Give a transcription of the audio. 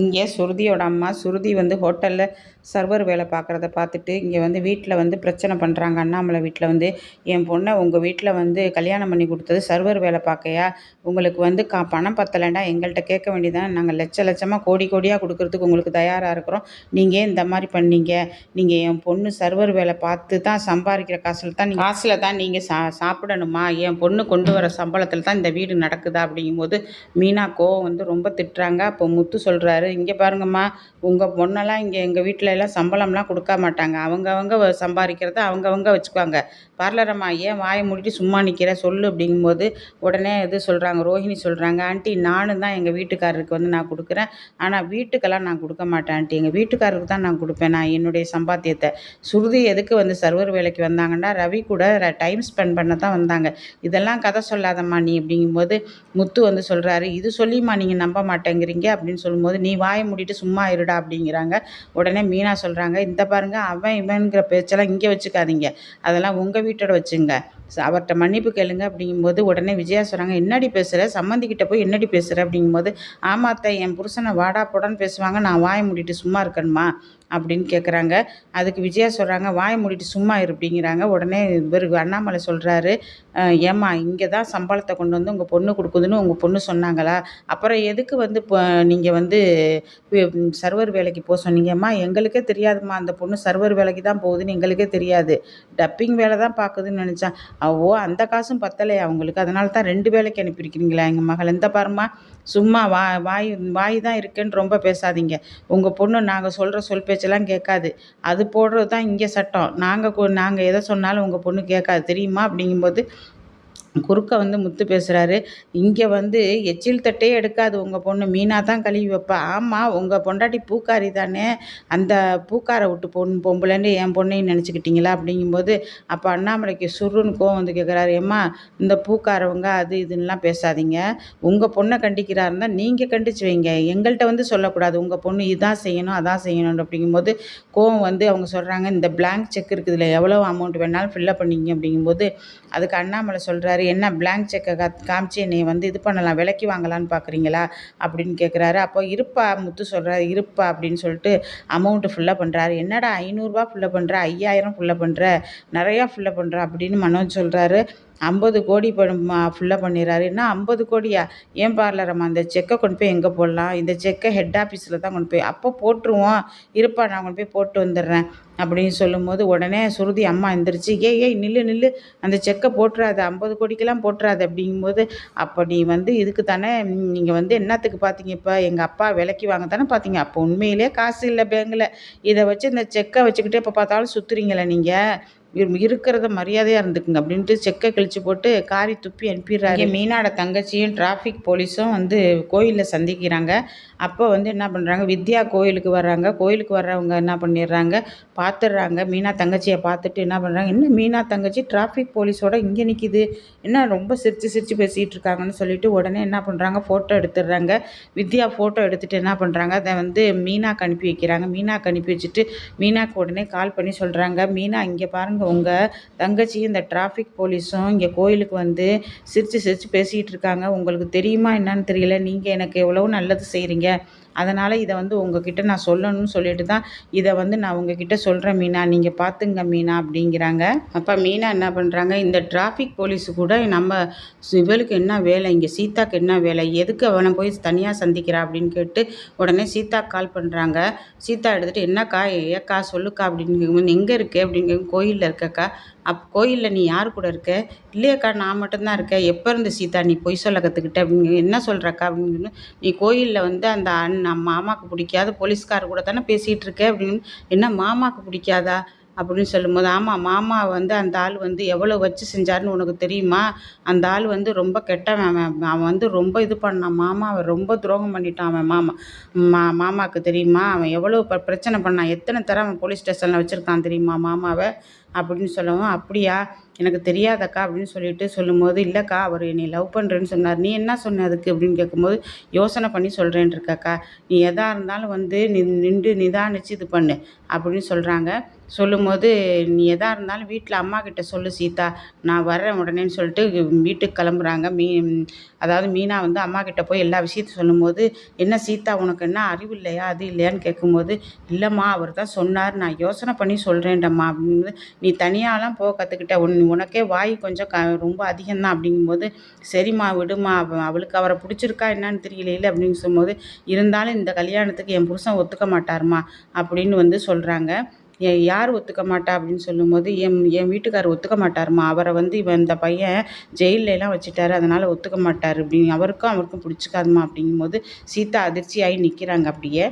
இங்கே சுருதியோட அம்மா சுருதி வந்து ஹோட்டலில் சர்வர் வேலை பார்க்குறத பார்த்துட்டு இங்கே வந்து வீட்டில் வந்து பிரச்சனை பண்ணுறாங்க அண்ணாமலை வீட்டில் வந்து என் பொண்ணை உங்கள் வீட்டில் வந்து கல்யாணம் பண்ணி கொடுத்தது சர்வர் வேலை பார்க்கையா? உங்களுக்கு வந்து கா பணம் பத்தலைண்டா எங்கள்கிட்ட கேட்க வேண்டியதான் நாங்கள் லட்ச லட்சமாக கோடி கோடியாக கொடுக்குறதுக்கு உங்களுக்கு தயாராக இருக்கிறோம். நீங்கள் இந்த மாதிரி பண்ணீங்க? நீங்கள் என் பொண்ணு சர்வர் வேலை பார்த்து தான் சம்பாதிக்கிற காசில் தான் நீங்கள் காசில் தான் நீங்கள் சா சாப்பிடணுமா? என் பொண்ணு கொண்டு வர சம்பளத்தில் தான் இந்த வீடு நடக்குதா? அப்படிங்கும்போது மீனா கோவம் வந்து ரொம்ப திட்டுறாங்க. அப்போ முத்து சொல்கிறாரு இங்கே பாருங்கம்மா உங்கள் பொண்ணெல்லாம் இங்கே எங்கள் வீட்டில் எல்லாம் சம்பளம்லாம் கொடுக்க மாட்டாங்க. அவங்கவங்க சம்பாதிக்கிறத அவங்கவங்க வச்சுக்குவாங்க. பார்லரம்மா ஏன் வாயை மூடிட்டு சும்மா நிற்கிற சொல்லு அப்படிங்கும்போது உடனே இது சொல்கிறாங்க ரோஹிணி சொல்கிறாங்க ஆண்டி நானும் தான் எங்கள் வீட்டுக்காரருக்கு வந்து நான் கொடுக்குறேன். ஆனால் வீட்டுக்கெல்லாம் நான் கொடுக்க மாட்டேன் ஆண்டி. எங்கள் வீட்டுக்காரருக்கு தான் நான் கொடுப்பேன் நான் என்னுடைய சம்பாத்தியத்தை. சுருதி எதுக்கு வந்து சர்வர் வேலைக்கு வந்தாங்கன்னா ரவி கூட டைம் ஸ்பெண்ட் பண்ண தான் வந்தாங்க. இதெல்லாம் கதை சொல்லாதம்மா நீ அப்படிங்கும்போது முத்து வந்து சொல்கிறாரு இது சொல்லிம்மா நீங்கள் நம்ப மாட்டேங்கிறீங்க அப்படின்னு சொல்லும்போது நீ நீ வாயை மூடிட்டு சும்மா இருடா அப்படிங்கிறாங்க. உடனே மீனா சொல்கிறாங்க இந்த பாருங்க அவன் இவனுங்கிற பேச்செல்லாம் இங்கே வச்சுக்காதீங்க. அதெல்லாம் உங்கள் வீட்டோட வச்சுங்க. அவர்கிட்ட மன்னிப்பு கேளுங்க அப்படிங்கும்போது உடனே விஜயா சொல்கிறாங்க என்னடி பேசுகிற சம்மந்திக்கிட்ட போய் என்னடி பேசுகிற அப்படிங்கும்போது ஆமாத்த என் புருஷனை வாடா போடான்னு பேசுவாங்க நான் வாய மூடிட்டு சும்மா இருக்கணுமா அப்படின்னு கேட்குறாங்க அதுக்கு விஜயா சொல்கிறாங்க வாயை மூடிட்டு சும்மா இரு அப்படிங்கிறாங்க. உடனே இவர் அண்ணாமலை சொல்கிறாரு ஏம்மா இங்கே தான் சம்பளத்தை கொண்டு வந்து உங்கள் பொண்ணு கொடுக்குதுன்னு உங்கள் பொண்ணு சொன்னாங்களா? அப்புறம் எதுக்கு வந்து இப்போ நீங்கள் வந்து சர்வர் வேலைக்கு போக சொன்னீங்கம்மா எங்களுக்கே தெரியாதும்மா அந்த பொண்ணு சர்வர் வேலைக்கு தான் போகுதுன்னு எங்களுக்கே தெரியாது. டப்பிங் வேலை தான் பார்க்குதுன்னு நினச்சேன் ஓ அந்த காசும் பத்தலையா அவங்களுக்கு. அதனால தான் ரெண்டு வேலைக்கு அனுப்பியிருக்கிறீங்களா. எங்கள் மகள் எந்த பாரும்மா சும்மா வா வாய் வாய் தான் இருக்குன்னு ரொம்ப பேசாதீங்க. உங்கள் பொண்ணு நாங்கள் சொல்கிற சொல் பேச்செல்லாம் கேட்காது. அது போடுறது தான் இங்கே சட்டம். நாங்கள் நாங்கள் எதை சொன்னாலும் உங்கள் பொண்ணு கேட்காது. தெரியுமா? அப்படிங்கும்போது குறுக்க வந்து முத்து பேசுகிறாரு இங்கே வந்து எச்சில் தட்டே எடுக்காது உங்கள் பொண்ணு. மீனா தான் கழுவி வைப்பா. ஆமாம் உங்கள் பொண்டாட்டி பூக்காரி தானே. அந்த பூக்காரை விட்டு பொண்ணு பொம்பளைன்னு என் பொண்ணையும் நினச்சிக்கிட்டீங்களா? அப்படிங்கும்போது அப்போ அண்ணாமலைக்கு சுருன்னு கோவம் வந்து கேட்குறாரு ஏம்மா இந்த பூக்காரவங்க அது இதுன்னெலாம் பேசாதீங்க. உங்கள் பொண்ணை கண்டிக்கிறா இருந்தால் நீங்கள் கண்டிச்சு வைங்க. எங்கள்கிட்ட வந்து சொல்லக்கூடாது. உங்கள் பொண்ணு இதான் செய்யணும் அதான் செய்யணும் அப்படிங்கும்போது கோவம் வந்து அவங்க சொல்கிறாங்க இந்த பிளாங்க் செக் இருக்குதுல எவ்வளோ அமௌண்ட் வேணாலும் ஃபில்லப் பண்ணிங்க அப்படிங்கும்போது அதுக்கு அண்ணாமலை சொல்கிறாரு என்ன பிளாங்க் செக்கை கா காமிச்சு என்னை வந்து இது பண்ணலாம் விலைக்கு வாங்கலான்னு பார்க்குறீங்களா அப்படின்னு கேட்குறாரு அப்போ இருப்பா முத்து சொல்கிறாரு இருப்பா அப்படின்னு சொல்லிட்டு அமௌண்ட்டு ஃபுல்லாக பண்ணுறாரு என்னடா ஐநூறுரூவா ஃபுல்லாக பண்ணுற ஐயாயிரம் ஃபுல்லாக பண்ணுற நிறையா ஃபுல்லாக பண்ணுற அப்படின்னு மனோஜ் சொல்கிறாரு ஐம்பது கோடி ஃபுல்லாக பண்ணிடுறாரு என்ன ஐம்பது கோடியா? ஏன் பார்லரம்மா அந்த செக்கை கொண்டு போய் எங்கே போடலாம்? இந்த செக்கை ஹெட் ஆஃபீஸில் தான் கொண்டு போய் அப்போ போட்டுருவோம். இருப்பா நான் கொண்டு போய் போட்டு வந்துடுறேன் அப்படின்னு சொல்லும்போது உடனே சுருதி அம்மா எந்திரிச்சு ஏ ஏய் நில்லு நில்லு. அந்த செக்கை போட்டுறாது. ஐம்பது கோடிக்கெல்லாம் போட்டுறாது. அப்படிங்கும்போது அப்போ நீ வந்து இதுக்கு தானே நீங்கள் வந்து என்னத்துக்கு பார்த்தீங்க இப்போ? எங்கள் அப்பா விலைக்கு வாங்க தானே பார்த்தீங்க அப்போ உண்மையிலே காசு இல்லை பேங்கில் இதை வச்சு இந்த செக்கை வச்சுக்கிட்டே இப்போ பார்த்தாலும் சுற்றுறீங்களே நீங்கள் இருக்கிறத மரியாதையாக இருந்துக்குங்க அப்படின்ட்டு செக்கை கழிச்சு போட்டு காரி துப்பி அனுப்பிடுறாரு. மீனாட தங்கச்சியும் டிராஃபிக் போலீஸும் வந்து கோயிலில் சந்திக்கிறாங்க. அப்போ வந்து என்ன பண்ணுறாங்க வித்யா கோயிலுக்கு வர்றாங்க. கோயிலுக்கு வர்றவங்க என்ன பண்ணிடுறாங்க? பார்த்துடுறாங்க மீனா தங்கச்சியை பார்த்துட்டு என்ன பண்ணுறாங்க என்ன மீனா தங்கச்சி டிராஃபிக் போலீஸோட இங்கே நிற்கிது என்ன ரொம்ப சிரித்து சிரித்து பேசிகிட்டு இருக்காங்கன்னு சொல்லிட்டு உடனே என்ன பண்ணுறாங்க ஃபோட்டோ எடுத்துடுறாங்க. வித்யா ஃபோட்டோ எடுத்துகிட்டு என்ன பண்ணுறாங்க அதை வந்து மீனாக்கு அனுப்பி வைக்கிறாங்க. மீனாக்கு அனுப்பி வச்சுட்டு மீனாக்கு உடனே கால் பண்ணி சொல்கிறாங்க மீனா இங்கே பாருங்கள் உங்கள் தங்கச்சியும் இந்த டிராஃபிக் போலீஸும் இங்கே கோயிலுக்கு வந்து சிரித்து சிரித்து பேசிகிட்டு இருக்காங்க. உங்களுக்கு தெரியுமா என்னன்னு தெரியல. நீங்கள் எனக்கு எவ்வளோ நல்லது செய்கிறீங்க அதனால் இதை வந்து உங்ககிட்ட நான் சொல்லணும்னு சொல்லிட்டு தான் இதை வந்து நான் உங்ககிட்ட சொல்கிறேன் மீனா. நீங்கள் பார்த்துங்க மீனா அப்படிங்கிறாங்க. அப்போ மீனா என்ன பண்ணுறாங்க இந்த டிராஃபிக் போலீஸு கூட நம்ம இவளுக்கு என்ன வேலை இங்கே சீதாக்கு என்ன வேலை எதுக்கு அவனை போய் தனியாக சந்திக்கிறா அப்படின்னு கேட்டு உடனே சீதா கால் பண்ணுறாங்க சீதா எடுத்துகிட்டு என்னக்கா ஏக்கா சொல்லுக்கா அப்படின்னு கேட்கும்போது எங்கே இருக்கு? அப்படின்னு கோயிலில் இருக்கக்கா. அப் கோயிலில் நீ யார் கூட இருக்க? இல்லையக்கா நான் மட்டும்தான் இருக்கேன். எப்போ இருந்து சீதா நீ பொய் சொல்ல கற்றுக்கிட்ட அப்படின்னு என்ன சொல்கிறக்கா அப்படின்னு நீ கோயிலில் வந்து அந்த அண்ணன் மாமாவுக்கு பிடிக்காத போலீஸ்கார கூட தானே பேசிகிட்டு இருக்க அப்படின்னு என்ன மாமாவுக்கு பிடிக்காதா? அப்படின்னு சொல்லும்போது ஆமாம் மாமா வந்து அந்த ஆள் வந்து எவ்வளோ வச்சு செஞ்சாருன்னு உனக்கு தெரியுமா? அந்த ஆள் வந்து ரொம்ப கெட்டவன் அவன். அவன் வந்து ரொம்ப இது பண்ணான். மாமாவை ரொம்ப துரோகம் பண்ணிட்டான் அவன் மாமா. மா மாமாவுக்கு தெரியுமா? அவன் எவ்வளோ ப பிரச்சனை பண்ணான். எத்தனை தடவை அவன் போலீஸ் ஸ்டேஷனில் வச்சுருக்கான் தெரியுமா மாமாவை? அப்படின்னு சொல்லவும் அப்படியா? எனக்கு தெரியாதக்கா அப்படின்னு சொல்லிட்டு சொல்லும்போது இல்லைக்கா அவர் என்னை லவ் பண்ணுறேன்னு சொன்னார். நீ என்ன சொன்ன அதுக்கு? அப்படின்னு கேட்கும்போது யோசனை பண்ணி சொல்கிறேன்ருக்கக்கா நீ எதாக இருந்தாலும் வந்து நி நின்று நிதானிச்சு இது பண்ணு. அப்படின்னு சொல்கிறாங்க சொல்லும்போது நீ எதாக இருந்தாலும் வீட்டில் அம்மா கிட்ட சொல்லு சீதா. நான் வர்றேன் உடனேன்னு சொல்லிட்டு வீட்டுக்கு கிளம்புறாங்க. மீ அதாவது மீனா வந்து அம்மா கிட்ட போய் எல்லா விஷயத்தையும் சொல்லும்போது என்ன சீதா உனக்கு என்ன அறிவு இல்லையா? அது இல்லையான்னு கேட்கும்போது இல்லைம்மா அவர் தான் சொன்னார். நான் யோசனை பண்ணி சொல்கிறேன்டம்மா அப்படின்னு நீ தனியாலாம் போக கற்றுக்கிட்ட ஒன்று உனக்கே வாய் கொஞ்சம் க ரொம்ப அதிகம்தான் அப்படிங்கும்போது சரிம்மா விடுமா அவ அவளுக்கு அவரை பிடிச்சிருக்கா என்னன்னு தெரியலையில அப்படின்னு சொல்லும்போது இருந்தாலும் இந்த கல்யாணத்துக்கு என் புருஷன் ஒத்துக்க மாட்டாருமா அப்படின்னு வந்து சொல்கிறாங்க யார் ஒத்துக்க மாட்டா அப்படின்னு சொல்லும்போது என் என் வீட்டுக்கார் ஒத்துக்க மாட்டாருமா? அவரை வந்து இவன் இந்த பையன் ஜெயிலெலாம் வச்சுட்டாரு அதனால் ஒத்துக்க மாட்டார் அப்படின்னு அவருக்கும் அவருக்கும் பிடிச்சிக்காதுமா அப்படிங்கும்போது சீதா அதிர்ச்சியாகி நிற்கிறாங்க அப்படியே.